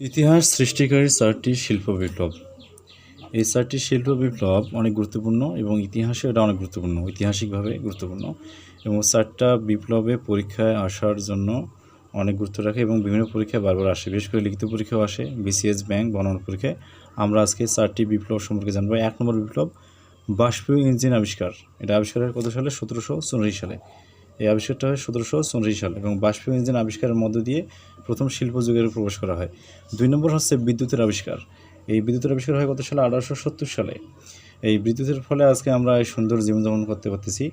ইতিহাস সৃষ্টিকারী চারটি শিল্প বিপ্লব। এই চারটি শিল্প বিপ্লব অনেক গুরুত্বপূর্ণ এবং ইতিহাসে এটা অনেক গুরুত্বপূর্ণ, ঐতিহাসিকভাবে গুরুত্বপূর্ণ। এবং চারটা বিপ্লবে পরীক্ষায় আসার জন্য অনেক গুরুত্ব রাখে এবং বিভিন্ন পরীক্ষায় বারবার আসে। বিশেষ করে লিখিত পরীক্ষাও আসে, বিসিএস, ব্যাংক বনাম পরীক্ষায়। আমরা আজকে চারটি বিপ্লব সম্পর্কে জানব। এক নম্বর বিপ্লব বাষ্পীয় ইঞ্জিন আবিষ্কার। এটা আবিষ্কারের কত সালে? সতেরোশো চুরাশি সালে। এই আবিষ্কারটা হয় সতেরোশো চুরাশি সাল এবং বাষ্পীয় ইঞ্জিন আবিষ্কারের মধ্য দিয়ে প্রথম শিল্প যুগের প্রবেশ করা হয়। দুই নম্বর হচ্ছে বিদ্যুতের আবিষ্কার। এই বিদ্যুতের আবিষ্কার হয় কত সালে আঠারোশো সত্তর সালে। এই বিদ্যুতের ফলে আজকে আমরা সুন্দর জীবনযাপন করতে পারতেছি।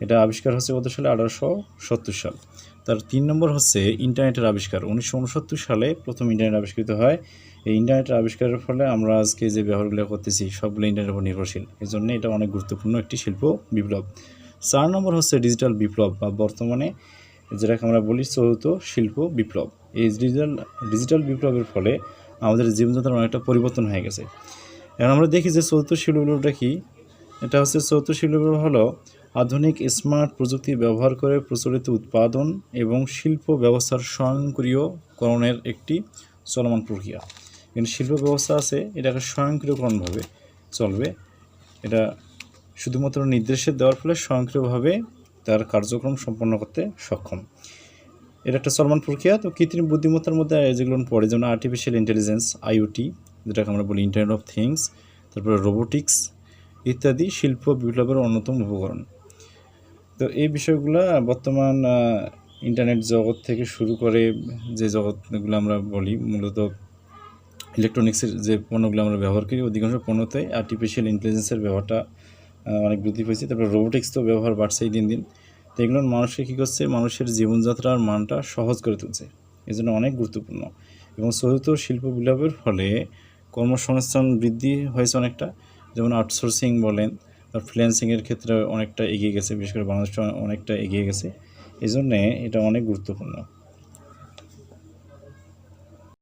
এটা আবিষ্কার হচ্ছে কত সালে আঠারোশো সত্তর সাল। তার তিন নম্বর হচ্ছে ইন্টারনেটের আবিষ্কার। উনিশশো উনসত্তর সালে প্রথম ইন্টারনেট আবিষ্কৃত হয়। এই ইন্টারনেটের আবিষ্কারের ফলে আমরা আজকে যে ব্যবহারগুলো করতেছি, সবগুলো ইন্টারনেটের উপর নির্ভরশীল। এই জন্য এটা অনেক গুরুত্বপূর্ণ একটি শিল্প বিপ্লব। চার নম্বর হচ্ছে ডিজিটাল বিপ্লব বা বর্তমানে, যেটাকে আমরা বলি চতুর্থ শিল্প বিপ্লব। এই ডিজিটাল ডিজিটাল বিপ্লবের ফলে আমাদের জীবনযাত্রার অনেকটা পরিবর্তন হয়ে গেছে। এখন আমরা দেখি যে চতুর্থ শিল্প বিপ্লবটা কি? এটা হচ্ছে চতুর্থ শিল্প হলো আধুনিক স্মার্ট প্রযুক্তি ব্যবহার করে প্রচলিত উৎপাদন এবং শিল্প ব্যবস্থার স্বয়ংক্রিয়করণের একটি চলমান প্রক্রিয়া। কিন্তু শিল্প ব্যবস্থা আছে, এটাকে স্বয়ংক্রিয়করণভাবে চলবে। এটা শুধুমাত্র নির্দেশে দেওয়ার ফলে স্বয়ংক্রিয়ভাবে তার কার্যক্রম সম্পন্ন করতে সক্ষম। এটা একটা চলমান প্রক্রিয়া। তো কৃত্রিম বুদ্ধিমত্তার মধ্যে যেগুলো পড়ে, যেমন আর্টিফিশিয়াল ইন্টেলিজেন্স আইওটি যেটাকে আমরা বলি ইন্টারনেট অফ থিংস তারপরে রোবোটিক্স ইত্যাদি শিল্প বিপ্লবের অন্যতম উপকরণ। তো এই বিষয়গুলো বর্তমান ইন্টারনেট জগৎ থেকে শুরু করে যে জগৎগুলো আমরা বলি, মূলত ইলেকট্রনিক্সের যে পণ্যগুলো আমরা ব্যবহার করি, অধিকাংশ পণ্যতে আর্টিফিশিয়াল ইন্টেলিজেন্সের ব্যবহারটা অনেক বৃদ্ধি পেয়েছে। তারপর রোবোটিক্স তো ব্যবহার বাড়ছেই দিন দিন। এগুলো মানুষকে কী করছে? মানুষের জীবনযাত্রার মানটা সহজ করে তুলছে। এই জন্য অনেক গুরুত্বপূর্ণ। এবং চতুর্থ শিল্প বিপ্লবের ফলে কর্মসংস্থান বৃদ্ধি হয়েছে অনেকটা। যেমন আউটসোর্সিং বলেন আর ফ্রিল্যান্সিংয়ের ক্ষেত্রে অনেকটা এগিয়ে গেছে, বিশেষ করে বাংলাদেশটা অনেকটা এগিয়ে গেছে। এই জন্যে এটা অনেক গুরুত্বপূর্ণ।